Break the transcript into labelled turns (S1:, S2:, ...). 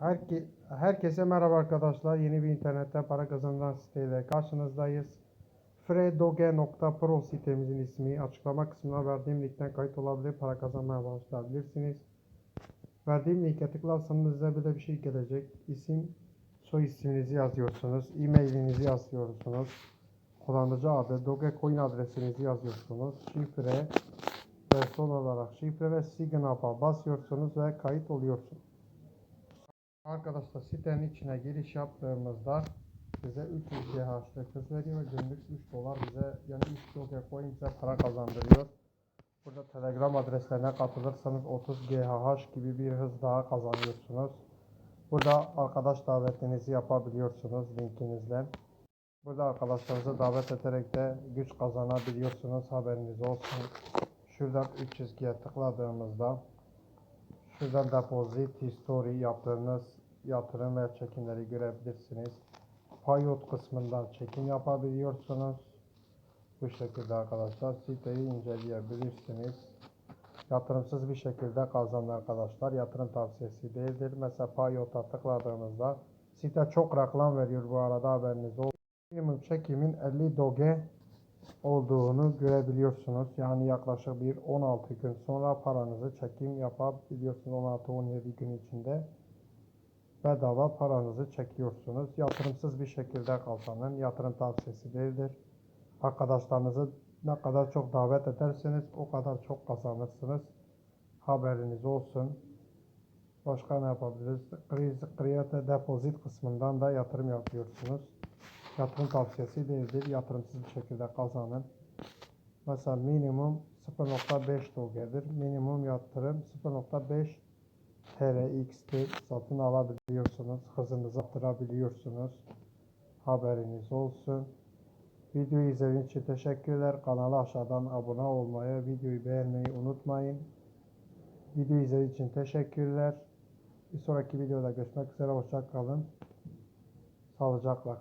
S1: Herke, herkese merhaba arkadaşlar. Yeni bir internetten para kazanan siteyle karşınızdayız. fredoge.pro sitemizin ismi. Açıklama kısmına verdiğim linkten kayıt olabilir. Para kazanmaya başlayabilirsiniz. Verdiğim linke tıklarsanız size böyle bir şey gelecek. İsim, soy isminizi yazıyorsunuz. E-mailinizi yazıyorsunuz. Kullanıcı adı, Dogecoin adresinizi yazıyorsunuz. Şifre ve son olarak şifre ve sign up'a basıyorsunuz ve kayıt oluyorsunuz. Arkadaşlar sitenin içine giriş yaptığımızda bize 300 GH'lık hız veriyor ve günlük 3 dolar bize yani 3 Dogecoin bize para kazandırıyor. Burada Telegram adreslerine katılırsanız 30 GHH gibi bir hız daha kazanıyorsunuz. Burada arkadaş davetinizi yapabiliyorsunuz linkinizle. Burada arkadaşlarınızı davet ederek de güç kazanabiliyorsunuz haberiniz olsun. Şuradan 3 çizgiye tıkladığımızda Şuradan deposit history yaptığınız yatırım ve çekimleri görebilirsiniz. Payot kısmından çekim yapabiliyorsunuz. Bu şekilde arkadaşlar siteyi inceleyebilirsiniz. Yatırımsız bir şekilde kazanın arkadaşlar. Yatırım tavsiyesi değildir. Mesela Payot'a tıkladığınızda site çok reklam veriyor bu arada haberiniz olsun. Minimum çekimin 50 doge olduğunu görebiliyorsunuz. Yani yaklaşık bir 16 gün sonra paranızı çekim yapabiliyorsunuz. 16-17 gün içinde bedava paranızı çekiyorsunuz. Yatırımsız bir şekilde kazanın. Yatırım tavsiyesi değildir. Arkadaşlarınızı ne kadar çok davet ederseniz o kadar çok kazanırsınız. Haberiniz olsun. Başka ne yapabiliriz? Kriz- Create Deposit kısmından da yatırım yapıyorsunuz. Yatırım tavsiyesi değildir. Yatırımsız bir şekilde kazanın. Mesela minimum 0.5 dogedir. Minimum yatırım 0.5 TRX'tir. Satın alabiliyorsunuz. Hızınızı arttırabiliyorsunuz. Haberiniz olsun. Videoyu izlediğiniz için teşekkürler. Kanala aşağıdan abone olmayı, videoyu beğenmeyi unutmayın. Videoyu izlediğiniz için teşekkürler. Bir sonraki videoda görüşmek üzere. Hoşça kalın. Sağlıcakla kalın.